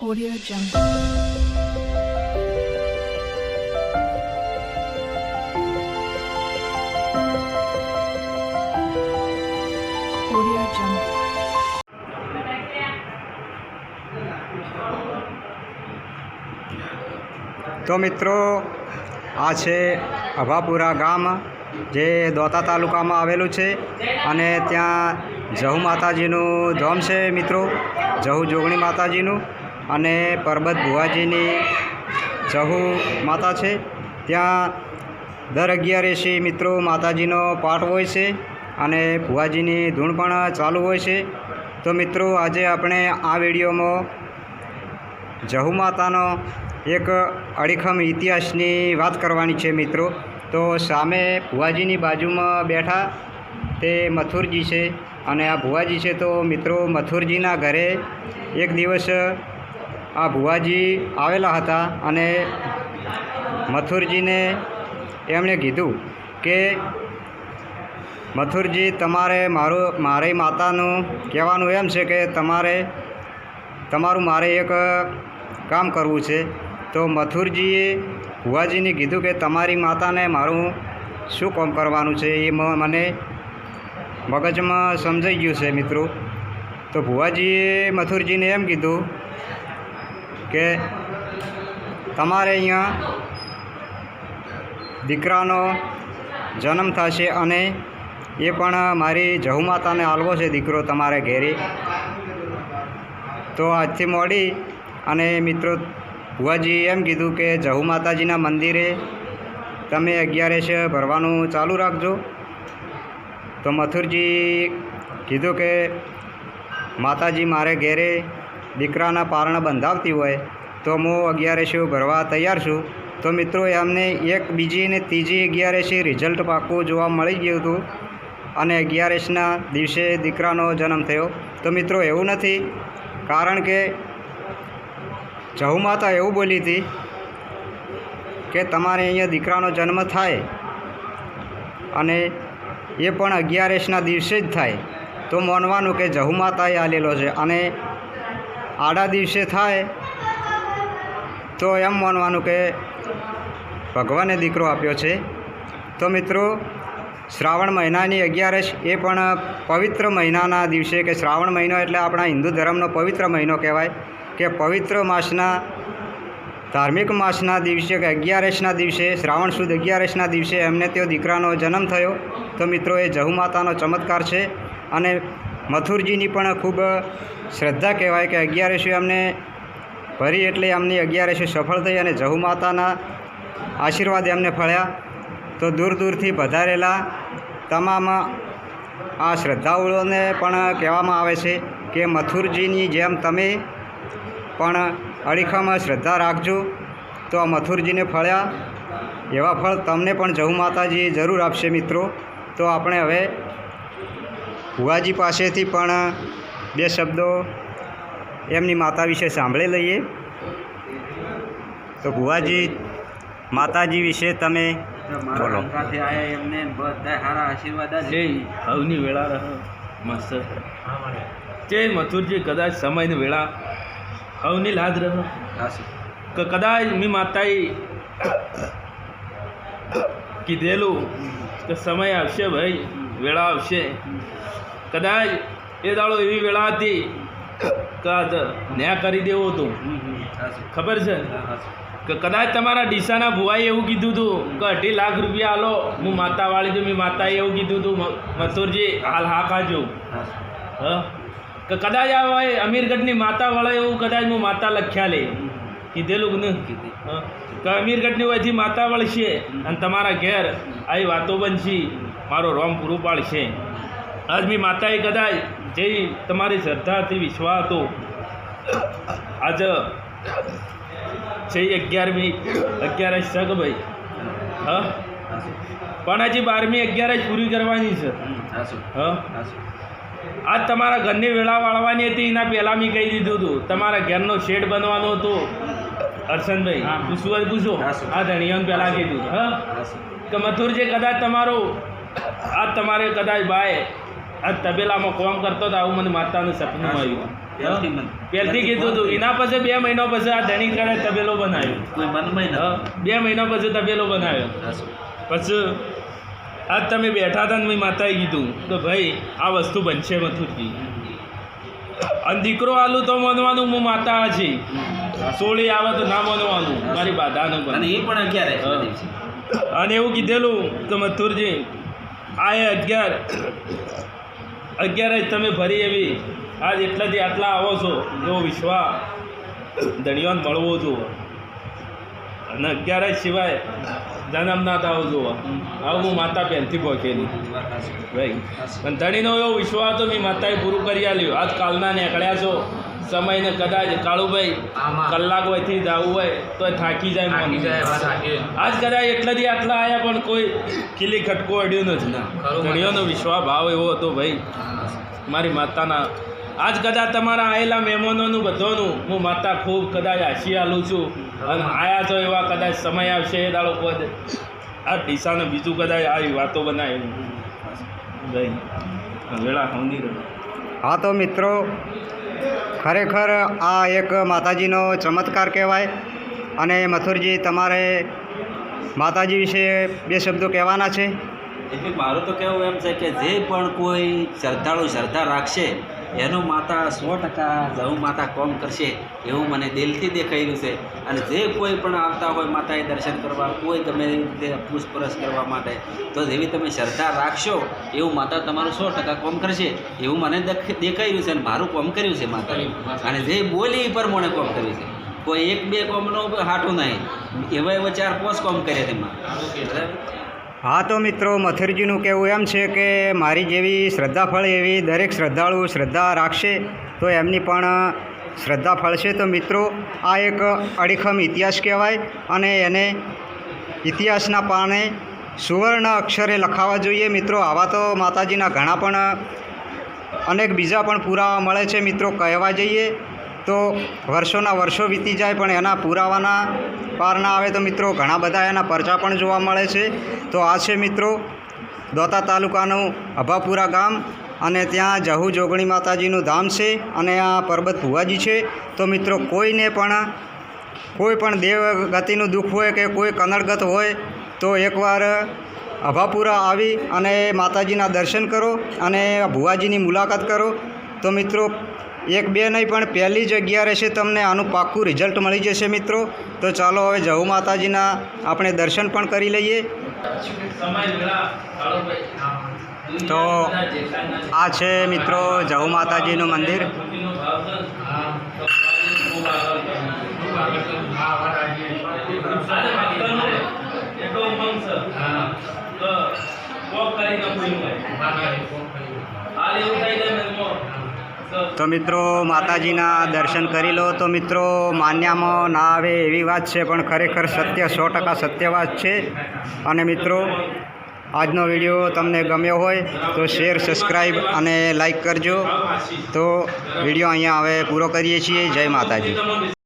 Audio Jungle. Audio Jungle. તો મિત્રો, આ છે અભાપુરા ગામ, જે દોતા તાલુકામાં આવેલું છે અને ત્યાં જહુ માતાજીનું ધામ છે મિત્રો, જહુ જોગણી માતાજીનું અને પરબત ભુવાજીની જહુ માતા છે. ત્યાં દર અગિયારેસી મિત્રો માતાજીનો પાઠ હોય છે અને ભુવાજીની ધૂણ પણ ચાલુ હોય છે. તો મિત્રો, આજે આપણે આ વિડીયોમાં જહુ માતાનો એક અડીખમ ઇતિહાસની વાત કરવાની છે મિત્રો. તો સામે ભુવાજીની બાજુમાં બેઠા તે મથુરજી છે અને આ ભુવાજી છે તો મિત્રો, મથુરજીના ઘરે એક દિવસ આ ભુવાજી આવેલા હતા અને મથુરજીને એમણે કીધું કે, મથુરજી, તમારે મારું, મારી માતાનું કહેવાનું એમ છે કે તમારે, તમારું મારે એક કામ કરવું છે. તો મથુરજીએ ભુવાજીને કીધું કે, તમારી માતાને મારું શું કામ કરવાનું છે? એ મને મગજમાં સમજાઈ ગયું છે, મિત્રો. તો ભુવાજીએ મથુરજીને એમ કીધું કે તમારે અહીંયા દીકરાનો જન્મ થશે અને એ પણ મારી જહુ માતાને આલવો છે દીકરો તમારે ઘેરે. તો આજથી મોડી અને મિત્રો ભુવાજી એમ કીધું કે જહુ માતાજીના મંદિરે તમે અગિયારેસ ભરવાનું ચાલુ રાખજો. તો મથુરજી કીધું કે માતાજી મારે ઘેરે દીકરાના પારણા બંધાવતી હોય તો હું અગિયારસીઓ ભરવા તૈયાર છું. તો મિત્રો, એમને એક બીજી ને ત્રીજી અગિયારેશી રિઝલ્ટ પાકું જોવા મળી ગયું હતું અને અગિયારસના દિવસે દીકરાનો જન્મ થયો. તો મિત્રો, એવું નથી. કારણ કે જહુ માતા એવું બોલી હતી કે તમારે અહીંયા દીકરાનો જન્મ થાય અને એ પણ અગિયારસના દિવસે જ થાય. તો માનવાનું કે જહુ માતાએ આલેલો છે અને આડા દિવસે થાય, તો એમ માનવાનું કે ભગવાને દીકરો આપ્યો છે. તો મિત્રો, શ્રાવણ મહિનાની અગિયારસ એ પણ પવિત્ર મહિનાના દિવસે કે શ્રાવણ મહિનો એટલે આપણા હિન્દુ ધર્મનો પવિત્ર મહિનો કહેવાય કે પવિત્ર માસના, ધાર્મિક માસના દિવસે કે અગિયારસના દિવસે, શ્રાવણ સુદ અગિયારસના દિવસે એમને તેઓ દીકરાનો જન્મ થયો. તો મિત્રો, એ જહુ માતાનો ચમત્કાર છે અને મથુરજીની પણ ખૂબ શ્રદ્ધા કહેવાય કે અગિયારસી અમને ભરી એટલે એમની અગિયારસો સફળ થઈ અને જહુ માતાના આશીર્વાદ એમને ફળ્યા. તો દૂર દૂરથી પધારેલા તમામ આ શ્રદ્ધાળુઓને પણ કહેવામાં આવે છે કે મથુરજીની જેમ તમે પણ અડીખમ શ્રદ્ધા રાખજો. તો આ મથુરજીને ફળ્યા. એવા ફળ તમને પણ જહુ માતાજી જરૂર આપશે મિત્રો. તો આપણે હવે ભુવાજી પાસેથી પણ બે શબ્દો એમની માતા વિશે સાંભળી લઈએ. તો ભુવાજી માતાજી વિશે તમે બોલો. એમને બધા સારા આશીર્વાદ જ હવની વેળા રહો મસ્ત જે મથુરજી કદાચ સમયની વેળા. હવની લાદ રહો. કદાચ મી માતાએ કીધેલું કે સમય આવશે ભાઈ વેળા આવશે. કદાચ એ દાડો એવી વેળા હતી કે ન્યા કરી દેવો હતું. ખબર છે? કે કદાચ તમારા ડીસાના ભુવાએ એવું કીધું હતું કે અઢી લાખ રૂપિયા આલો હું માતા વાળી છું મેં માતાએ એવું કીધું હતું મ- મથુરજી હાલ હા ખાજો. હ? કે કદાચ આ હોય અમીરગઢની માતા વાળા એવું કદાચ હું માતા લખ્યા લે. કીધેલું કીધી. કે અમીરગઢની હોયથી માતા વળશે અને તમારા ઘેર આવી વાતો બનશે. મારો રોમ પૂરું પાડશે. આજ મી માતાએ કદાચ જે તમારી શ્રદ્ધાથી વિશ્વાસ હતો આજ છે અગિયારમી અગિયારસ શક ભાઈ? હા? પણ હજી બારમી અગિયારસ પૂરી કરવાની છે. હ? આજ તમારા ઘરની વેળા વાળવાની હતી એના પહેલાં મેં કહી દીધું હતું. તમારા ઘરનો શેડ બનવાનો હતો. હર્ષનભાઈ. પૂછવું પૂછો. આ ધણિયાને પહેલાં કીધું. હા? કે મથુર જે કદાચ તમારો આજ તમારે કદાચ બાય આજ તબેલામાં કોમ કરતો હતો આવું મને માતાનું સપનું આવ્યું. પહેલથી કીધું હતું એના પછી બે મહિના પછી આ ધણી કરે તબેલો બનાવ્યો. બે મહિના પછી તબેલો બનાવ્યો. પછી આજ તમે બેઠા હતા ને મેં માતાએ કીધું કે ભાઈ આ વસ્તુ બનશે મથુરજી. અને દીકરો આલુ તો માનવાનું હું માતા છે સોળી આવે તો ના માનવાનું. મારી બાધાનું અને એ પણ અગિયાર અને એવું કીધેલું કે મથુરજી આ અગિયાર. અગિયાર જ તમે ભરી એવી. આજ એટલાથી આટલા આવો છો એવો વિશ્વા ધણીવાન મળવો જુઓ અને અગિયાર જ સિવાય જન્મ ના થાવો જુઓ આવું હું માતા પહેનથી પહોંચેલી ભાઈ પણ ધણીનો એવો વિશ્વાસ હતો મેં માતાએ પૂરું કરી આલ્યું. આજ કાલના નીકળ્યા છો. સમયને કદાચ કાળુભાઈ કલાક હોયથી જવું હોય તો થાકી જાય આજ કદાચ એટલાથી આટલા આવ્યા પણ કોઈ ખીલી ખટકો અડ્યો નથી. ઘણીઓનો વિશ્વાસ ભાવ એવો હતો ભાઈ. મારી માતાના. આજ કદાચ તમારા આવેલા મહેમાનોનું બધાનું હું માતા ખૂબ કદાચ હાસી આલું છું. અને આયા તો એવા કદાચ સમય આવશે એ દાડો પદ આ ડીસાને બીજું કદાચ આવી વાતો બનાવી. ભાઈ વેળા સમજી રહ્યો. હા તો મિત્રો ખરેખર આ એક માતાજીનો ચમત્કાર કહેવાય અને મથુરજી તમારે માતાજી વિશે બે શબ્દો કહેવાના છે? એટલે મારું તો કહેવું એમ છે કે જે પણ કોઈ શ્રદ્ધાળુ શ્રદ્ધા રાખશે એનું માતા સો ટકા જવું માતા કોમ કરશે એવું મને દિલથી દેખાયેલું છે. અને જે કોઈ પણ આવતા હોય માતાએ દર્શન કરવા કોઈ ગમે રીતે પૂછપરછ કરવા માટે તો જેવી તમે શ્રદ્ધા રાખશો એવું માતા તમારું સો ટકા કોમ કરશે. એવું મને દેખ- દેખાયું છે અને મારું કોમ કર્યું છે માતાએ. અને જે બોલી એ પ્રમાણે કોમ કર્યું છે. કોઈ એક બે કોમનો હાટું નહીં. એવા એવા ચાર પાંચ કોમ કર્યા તેમાં બરાબર? હા તો મિત્રો, મથુરજીનું કહેવું એમ છે કે મારી જેવી શ્રદ્ધા ફળે એવી દરેક શ્રદ્ધાળુ શ્રદ્ધા રાખશે, તો એમની પણ શ્રદ્ધા ફળશે. તો મિત્રો, આ એક અડીખમ ઇતિહાસ કહેવાય અને એને ઇતિહાસના પાને સુવર્ણ અક્ષરે લખાવા જોઈએ. મિત્રો, આવા તો માતાજીના ઘણા પણ અનેક બીજા પણ પુરાવા મળે છે. મિત્રો, કહેવા જઈએ તો વર્ષોના વર્ષો વીતી જાય પણ એના પુરાવાના પાર ના આવે તો મિત્રો ઘણા બધા એના પરચા પણ જોવા મળે છે. તો આ છે મિત્રો દોતા તાલુકાનું અભાપુરા ગામ અને ત્યાં જહુ જોગણી માતાજીનું ધામ છે અને આ પર્વત ભુવાજી છે. તો મિત્રો કોઈને પણ કોઈ પણ દેવ ગતિનું દુઃખ હોય કે કોઈ કનડગત હોય તો એકવાર અભાપુરા આવી અને માતાજીના દર્શન કરો અને ભુવાજીની મુલાકાત કરો. તો મિત્રો એક બે નહીં, પણ પહેલી જગ્યા રહેશે તમને આનું પાક્કું રિઝલ્ટ મળી જશે મિત્રો. તો ચાલો હવે જહુ માતાજીના આપણે દર્શન પણ કરી લઈએ. તો આ છે મિત્રો જહુ માતાજીનું મંદિર. તો મિત્રો, માતાજીના દર્શન કરી લો. તો મિત્રો, માન્યામાં ના આવે એવી વાત છે, પણ ખરેખર સત્ય, સો ટકા સત્ય વાત છે. અને મિત્રો, આજનો વીડિયો તમને ગમ્યો હોય, તો શેર સબસ્ક્રાઈબ અને લાઈક કરજો. તો વીડિયો અહીંયા હવે પૂરો કરીએ છીએ. જય માતાજી.